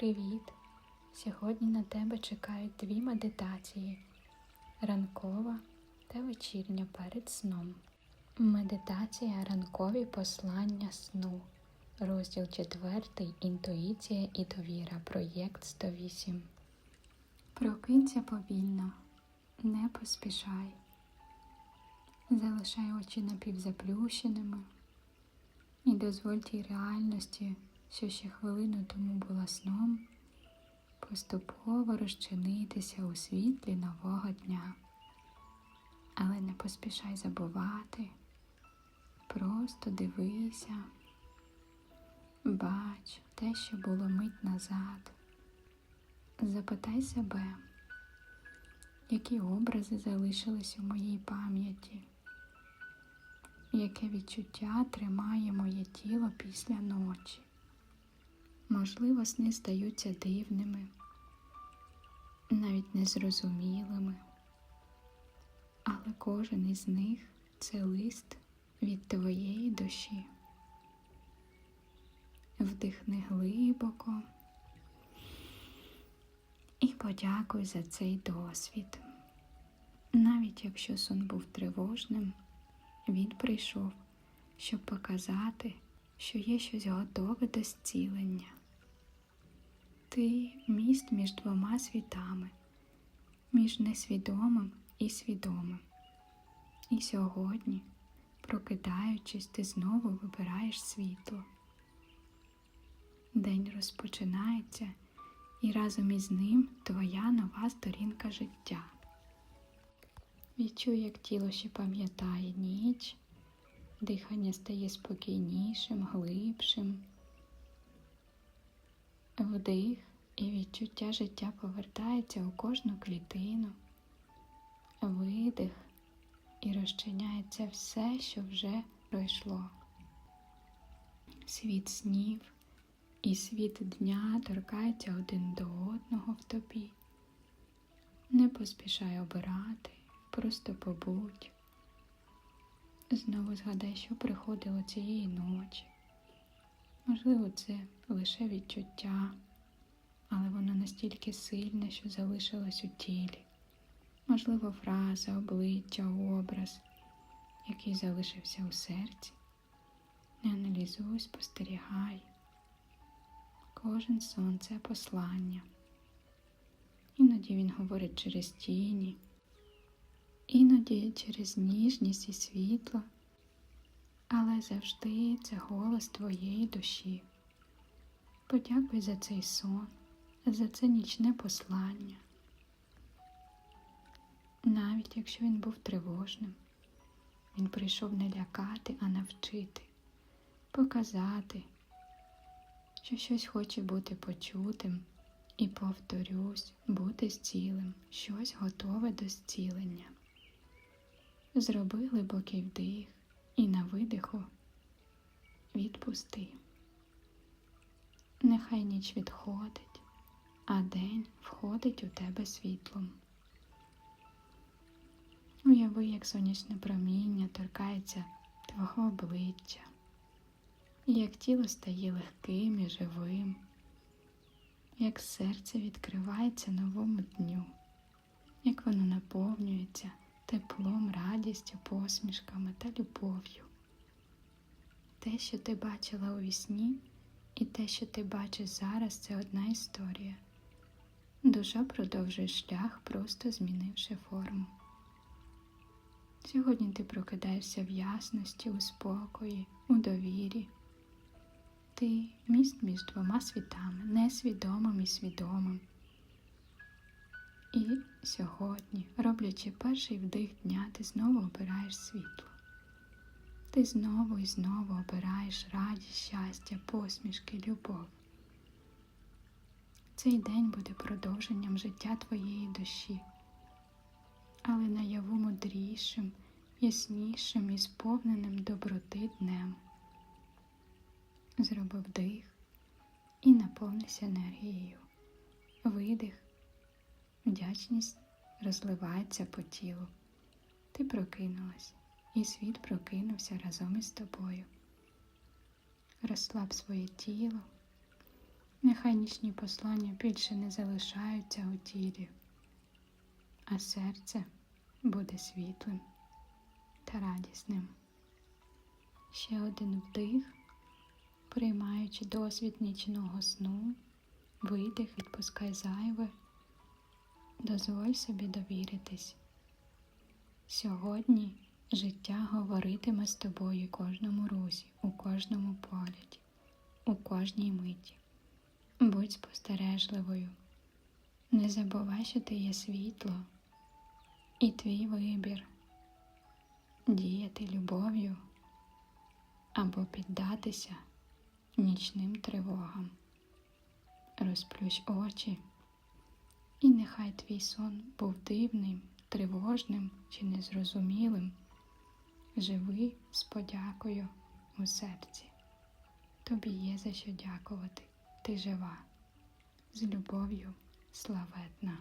Привіт! Сьогодні на тебе чекають дві медитації ранкова та вечірня перед сном. Медитація ранкові послання сну. Розділ 4. Інтуїція і довіра. Проєкт 108. Прокинься повільно, не поспішай. Залишай очі напівзаплющеними і дозволь тій реальності, що ще хвилину тому була сном, поступово розчинитися у світлі нового дня. Але не поспішай забувати, просто дивися, бач те, що було мить назад. Запитай себе, які образи залишились у моїй пам'яті, яке відчуття тримає моє тіло після ночі. Можливо, сни стаються дивними, навіть незрозумілими, але кожен із них це лист від твоєї душі. Вдихни глибоко і подякуй за цей досвід. Навіть якщо сон був тривожним, він прийшов, щоб показати, що є щось готове до зцілення. Ти міст між двома світами, між несвідомим і свідомим. І сьогодні, прокидаючись, ти знову вибираєш світло. День розпочинається, і разом із ним твоя нова сторінка життя. Відчуй, як тіло ще пам'ятає ніч, дихання стає спокійнішим, глибшим. Вдих і відчуття життя повертається у кожну клітину, видих і розчиняється все, що вже пройшло. Світ снів і світ дня торкаються один до одного в тобі. Не поспішай обирати, просто побудь. Знову згадай, що приходило цієї ночі. Можливо, це лише відчуття, але воно настільки сильне, що залишилось у тілі. Можливо, фраза, обличчя, образ, який залишився у серці. Не аналізуй, спостерігай. Кожен сон це послання. Іноді він говорить через тіні, іноді через ніжність і світло але завжди це голос твоєї душі. Подякуй за цей сон, за це нічне послання. Навіть якщо він був тривожним, він прийшов не лякати, а навчити, показати, що щось хоче бути почутим і, повторюсь, бути зцілим, щось готове до зцілення. Зроби глибокий вдих і на видиху відпусти. Нехай ніч відходить, а день входить у тебе світлом. Уяви, як сонячне проміння торкається твого обличчя, і як тіло стає легким і живим, як серце відкривається новому дню, як воно наповнюється теплом, радістю, посмішками та любов'ю. Те, що ти бачила у вісні, і те, що ти бачиш зараз, це одна історія. Душа продовжує шлях, просто змінивши форму. Сьогодні ти прокидаєшся в ясності, у спокої, у довірі. Ти міст між двома світами, несвідомим і свідомим. І сьогодні, роблячи перший вдих дня, ти знову обираєш світло. Ти знову і знову обираєш радість, щастя, посмішки, любов. Цей день буде продовженням життя твоєї душі, але наяву мудрішим, яснішим і сповненим доброти днем. Зроби вдих і наповнися енергією. Видих Вдячність розливається по тілу. Ти прокинулась, і світ прокинувся разом із тобою. Розслаб своє тіло, Нехай нічні послання більше не залишаються у тілі, а серце буде світлим та радісним. Ще один вдих, приймаючи досвід нічного сну, видих, відпускай зайве, дозволь собі довіритись. Сьогодні життя говоритиме з тобою кожному русі, у кожному погляді, у кожній миті. Будь спостережливою. Не забувай, що ти є світло і твій вибір діяти любов'ю або піддатися нічним тривогам. Розплющ очі, і нехай твій сон був дивним, тривожним чи незрозумілим. Живи з подякою у серці. Тобі є за що дякувати. Ти жива. З любов'ю славетна.